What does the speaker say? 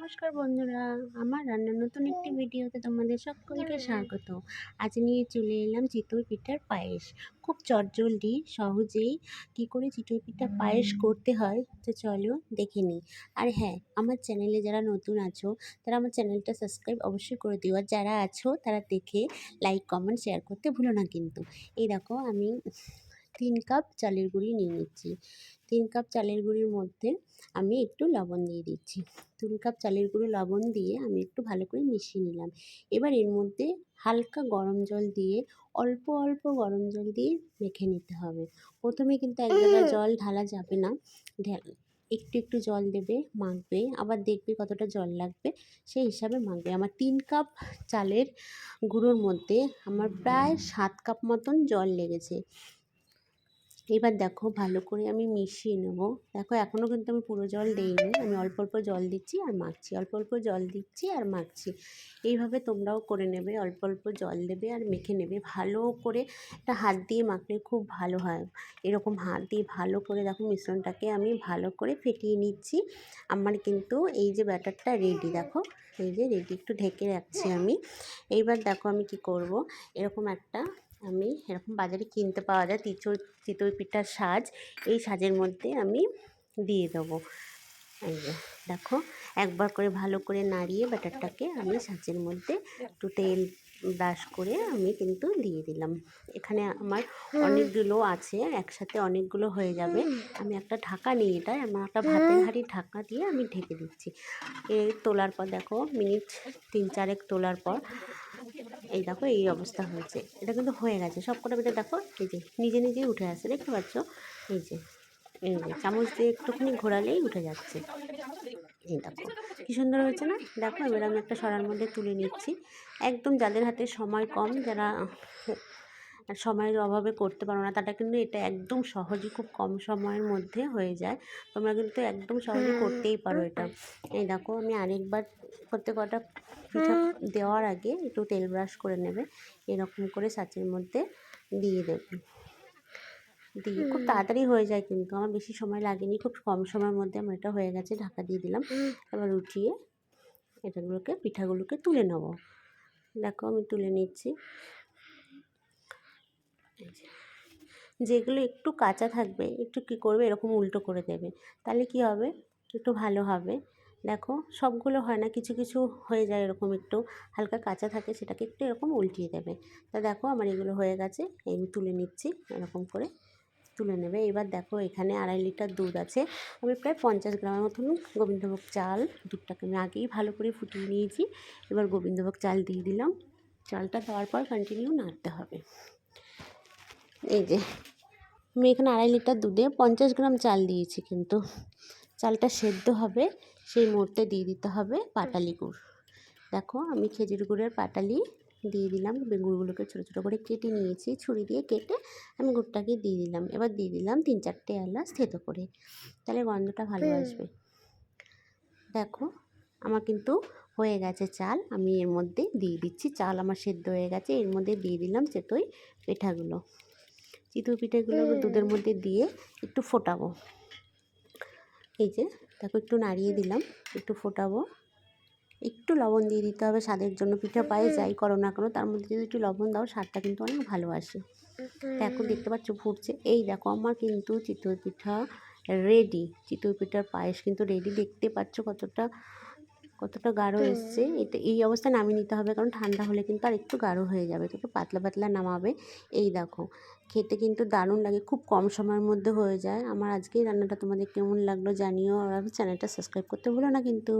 নমস্কার বন্ধুরা আমার রান্নার নতুন একটি ভিডিওতে তোমাদের সকলকে স্বাগত। আজ নিয়ে চলে এলাম চিতই পিঠার পায়েস। খুব চটজলদি সহজেই কি করে চিতই পিঠার পায়েস করতে হয় তো চলো দেখে নিই। আর হ্যাঁ আমার চ্যানেলে যারা নতুন আছো তারা আমার চ্যানেলটা সাবস্ক্রাইব অবশ্যই করে দিও। আর যারা আছো তারা দেখে লাইক কমেন্ট শেয়ার করতে ভুলো না কিন্তু। এই দেখো আমি তিন কাপ চালের গুঁড়ি নিয়ে নিচ্ছি। তিন কাপ চালের গুঁড়ির মধ্যে আমি একটু লবণ দিয়ে দিচ্ছি। তিন কাপ চালের গুঁড়ো লবণ দিয়ে আমি একটু ভালো করে মিশিয়ে নিলাম। এবার এর মধ্যে হালকা গরম জল দিয়ে অল্প অল্প গরম জল দিয়ে মেখে নিতে হবে। প্রথমে কিন্তু এক জায়গায় জল ঢালা যাবে না। একটু একটু জল দেবে মাখবে। আবার দেখবে কতটা জল লাগবে সেই হিসাবে মাখবে। আমার তিন কাপ চালের গুঁড়োর মধ্যে আমার প্রায় সাত কাপ মতন জল লেগেছে। এবার দেখো ভালো করে আমি মিশিয়ে নেব। দেখো এখনও কিন্তু আমি পুরো জল দিইনি, আমি অল্প অল্প জল দিচ্ছি আর মাখছি, অল্প অল্প জল দিচ্ছি আর মাখছি। এইভাবে তোমরাও করে নেবে, অল্প অল্প জল দেবে আর মেখে নেবে। ভালো করে একটা হাত দিয়ে মাখলে খুব ভালো হয়। এরকম হাত দিয়ে ভালো করে দেখো মিশ্রণটাকে আমি ভালো করে ফেটিয়ে নিচ্ছি। আমার কিন্তু এই যে ব্যাটারটা রেডি দেখো। এই যে রেডি একটু ঢেকে রাখছি আমি। এইবার দেখো আমি কি করব, এরকম একটা আমি এরকম বাজারে কিনতে পাওয়া যায় তিচুর চিতই পিঠার সাজ, এই সাজের মধ্যে আমি দিয়ে দেবো। এই যে, দেখো, একবার করে ভালো করে নাড়িয়ে ব্যাটারটাকে আমি সাজের মধ্যে একটু তেল ব্রাশ করে আমি কিন্তু দিয়ে দিলাম। এখানে আমার অনেকগুলো আছে একসাথে অনেকগুলো হয়ে যাবে। আমি একটা ঢাকা নিয়ে এটা আমার একটা ভাতের হাঁড়ি ঢাকা দিয়ে আমি ঢেকে দিচ্ছি। এই তোলার পর দেখো মিনিট তিন চারেক তোলার পর এই দেখো এই অবস্থা হয়েছে। এটা কিন্তু হয়ে গেছে। সব কটা বেটে দেখো এই যে নিজে নিজেই উঠে আসছে। দেখতে পাচ্ছ? এই যে এই যে চামচ দিয়ে একটুখানি ঘোরালেই উঠে যাচ্ছে। এই দেখো। কী সুন্দর হয়েছে না? দেখো, এবার আমি একটা সরার মধ্যে তুলে নিচ্ছি। একদম যাদের হাতে সময় কম, যারা সময়ের অভাবে করতে পারো না তাটা কিন্তু এটা একদম সহজে খুব কম সময়ের মধ্যে হয়ে যায়। তোমরা কিন্তু একদম সহজে করতেই পারো এটা। এই দেখো, আমি আরেকবার প্রত্যেক কটা দেওয়ার আগে একটু তেল ব্রাশ করে নেবে। এরকম করে সাঁচের মধ্যে দিয়ে দেবে। দিয়ে খুব তাড়াতাড়ি হয়ে যায় কিন্তু। আমার বেশি সময় লাগেনি খুব কম সময়ের মধ্যে আমার এটা হয়ে গেছে ঢাকা দিয়ে দিলাম। এবার উঠিয়ে এটাগুলোকে পিঠাগুলোকে তুলে নেব। দেখো আমি তুলে নিচ্ছি। যেগুলো একটু কাঁচা থাকবে একটু কী করবে এরকম উল্টো করে দেবে। তাহলে কি হবে? একটু ভালো হবে। দেখো সবগুলো হয় না কিছু কিছু হয়ে যায় এরকম একটু হালকা কাঁচা থাকে সেটাকে একটু এরকম উল্টিয়ে দেবে। তা দেখো আমার এগুলো হয়ে গেছে এই তুলে নিচ্ছি এরকম করে। তুলে নেবে। এবার দেখো এখানে আড়াই লিটার দুধ আছে। আমি প্রায় পঞ্চাশ গ্রামের মতন গোবিন্দভোগ চাল দুধটাকে আমি আগেই ভালো করে ফুটিয়ে নিয়েছি। এবার গোবিন্দভোগ চাল দিয়ে দিলাম। চালটা দেওয়ার পর কন্টিনিউ নাড়তে হবে। এই যে, আমি এখানে আড়াই লিটার দুধে পঞ্চাশ গ্রাম চাল দিয়েছি কিন্তু। চালটা সেদ্ধ হবে, সেই মুহূর্তে দিয়ে দিতে হবে পাটালি গুড়। দেখো আমি খেজুর গুড়ের পাটালি দিয়ে দিলাম। গুড়গুলোকে ছোটো ছোটো করে কেটে নিয়েছি। ছুরি দিয়ে কেটে আমি গুড়টাকে দিয়ে দিলাম। এবার দিয়ে দিলাম তিন চারটে এলাচ থেতো করে। তাহলে গন্ধটা ভালো আসবে। দেখো আমার কিন্তু হয়ে গেছে চাল। আমি এর মধ্যে দিয়ে দিচ্ছি। চাল আমার সেদ্ধ হয়ে গেছে। এর মধ্যে দিয়ে দিলাম চেতই পিঠাগুলো। চিতই পিঠাগুলো দুধের মধ্যে দিয়ে একটু ফোটাবো। এই যে দেখো একটু নাড়িয়ে দিলাম। একটু ফোটাবো। একটু লবণ দিয়ে দিতে হবে স্বাদের জন্য। পিঠা পায়ে যাই করো না কেন তার মধ্যে যদি একটু লবণ দাও স্বাদটা কিন্তু অনেক ভালো আসে। দেখো দেখতে পাচ্ছ ফুটছে। এই দেখো আমার কিন্তু চিতই পিঠা রেডি চিতই পিঠার পায়েস কিন্তু রেডি দেখতে পাচ্ছ কতটা কতটা গাঢ় এসছে। এটা এই অবস্থায় নামিয়ে নিতে হবে কারণ ঠান্ডা হলে কিন্তু আর একটু গাঢ় হয়ে যাবে। তো পাতলা পাতলা নামাবে। এই দেখো খেতে কিন্তু দারুণ লাগে খুব কম সময়ের মধ্যে হয়ে যায়। আমার আজকেই রান্নাটা তোমাদের কেমন লাগল জানিও আর চ্যানেলটা সাবস্ক্রাইব করতে ভুলো না কিন্তু।